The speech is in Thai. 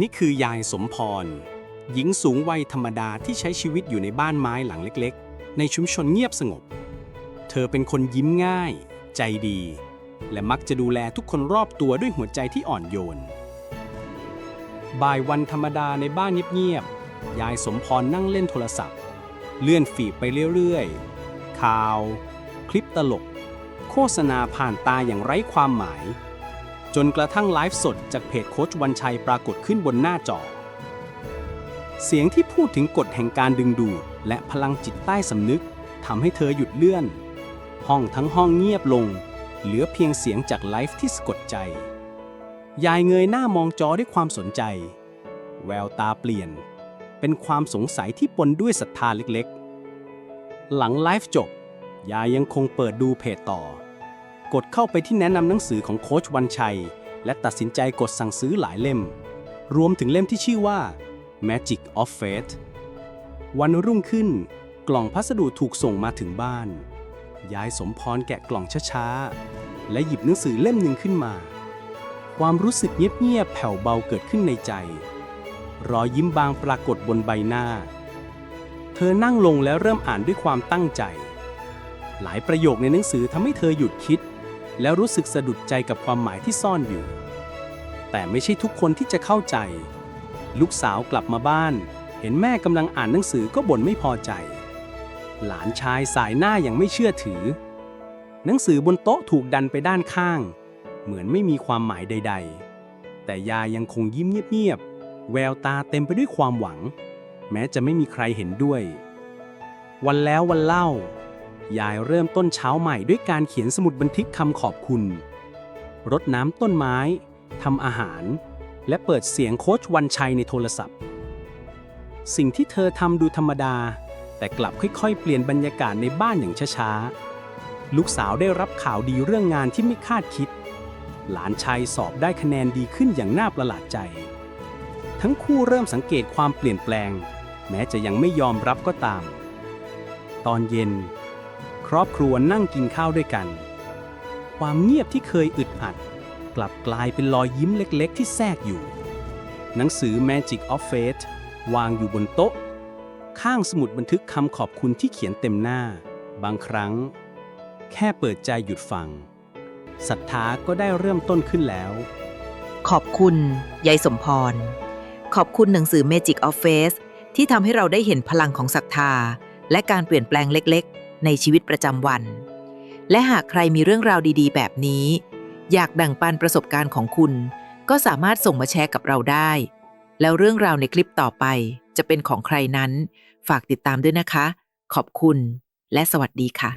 นี่คือยายสมพร หญิงสูงวัยธรรมดาที่ใช้ชีวิตอยู่ในบ้านไม้หลังเล็กๆ ในชุมชนเงียบสงบ เธอเป็นคนยิ้มง่าย ใจดี และมักจะดูแลทุกคนรอบตัวด้วยหัวใจที่อ่อนโยน บ่ายวันธรรมดาในบ้านเงียบๆ ยายสมพรนั่งเล่นโทรศัพท์ เลื่อนฟีดไปเรื่อยๆ ข่าว คลิปตลก โฆษณาผ่านตาอย่างไร้ความหมาย จนกระทั่งไลฟ์สดจากเพจโค้ชวันชัยปรากฏขึ้นบนหน้าจอ เสียงที่พูดถึงกฎแห่งการดึงดูด และพลังจิตใต้สำนึกทำให้เธอหยุดเลื่อน ห้องทั้งห้องเงียบลง เหลือเพียงเสียงจากไลฟ์ที่สะกดใจ ยายเงยหน้ามองจอด้วยความสนใจ แววตาเปลี่ยน เป็นความสงสัยที่ปนด้วยศรัทธาเล็กๆ หลังไลฟ์จบ ยายยังคงเปิดดูเพจต่อ กดเข้าไปที่แนะนำหนังสือของโค้ชวันชัย และตัดสินใจกดสั่งซื้อหลายเล่ม รวมถึงเล่มที่ชื่อว่า Magic of Faith วันรุ่งขึ้น กล่องพัสดุถูกส่งมาถึงบ้าน ยายสมพรแกะกล่องช้าๆ และหยิบหนังสือเล่มหนึ่งขึ้นมา ความรู้สึกเงียบๆแผ่วเบาเกิดขึ้นในใจ รอยยิ้มบางปรากฏบนใบหน้า เธอนั่งลงแล้วเริ่มอ่านด้วยความตั้งใจ หลายประโยคในหนังสือทำให้เธอหยุดคิด แล้วรู้สึกสะดุดใจกับความหมายที่ซ่อนอยู่ แต่ไม่ใช่ทุกคนที่จะเข้าใจ ลูกสาวกลับมาบ้าน เห็นแม่กำลังอ่านหนังสือก็บ่นไม่พอใจ หลานชายสายหน้าอย่างไม่เชื่อถือ หนังสือบนโต๊ะถูกดันไปด้านข้าง เหมือนไม่มีความหมายใด ๆ แต่ยายยังคงยิ้มเงียบๆแววตาเต็มไปด้วยความหวัง แม้จะไม่มีใครเห็นด้วย วันแล้ววันเล่า ยายเริ่มต้นเช้าใหม่ด้วยการเขียนสมุดบันทึกคำขอบคุณ รดน้ำต้นไม้ทำอาหาร และเปิดเสียงโค้ชวันชัยในโทรศัพท์ สิ่งที่เธอทำดูธรรมดา แต่กลับค่อยๆ เปลี่ยนบรรยากาศในบ้านอย่างช้าๆ ลูกสาวได้รับข่าวดีเรื่องงานที่ไม่คาดคิด หลานชายสอบได้คะแนนดีขึ้นอย่างน่าประหลาดใจ ทั้งคู่เริ่มสังเกตความเปลี่ยนแปลง แม้จะยังไม่ยอมรับก็ตาม ตอนเย็น ครอบครัวนั่งกินข้าวด้วยกัน ความเงียบที่เคยอึดอัด กลับกลายเป็นรอยยิ้มเล็กๆ ที่แทรกอยู่ หนังสือ Magic of Faith วางอยู่บนโต๊ะ ข้างสมุดบันทึกคำขอบคุณที่เขียนเต็มหน้า บางครั้ง แค่เปิดใจหยุดฟังศรัทธาก็ได้เริ่มต้นขึ้นแล้ว ขอบคุณ ยายสมพร ขอบคุณหนังสือ Magic of Faith ที่ทำให้เราได้เห็นพลังของศรัทธา และการเปลี่ยนแปลงเล็กๆ ในชีวิตประจำวัน และหากใครมีเรื่องราวดีๆ แบบนี้ อยากแบ่งปันประสบการณ์ของคุณ ก็สามารถส่งมาแชร์กับเราได้ แล้วเรื่องราวในคลิปต่อไปจะเป็นของใครนั้น ฝากติดตามด้วยนะคะ ขอบคุณ และสวัสดีค่ะ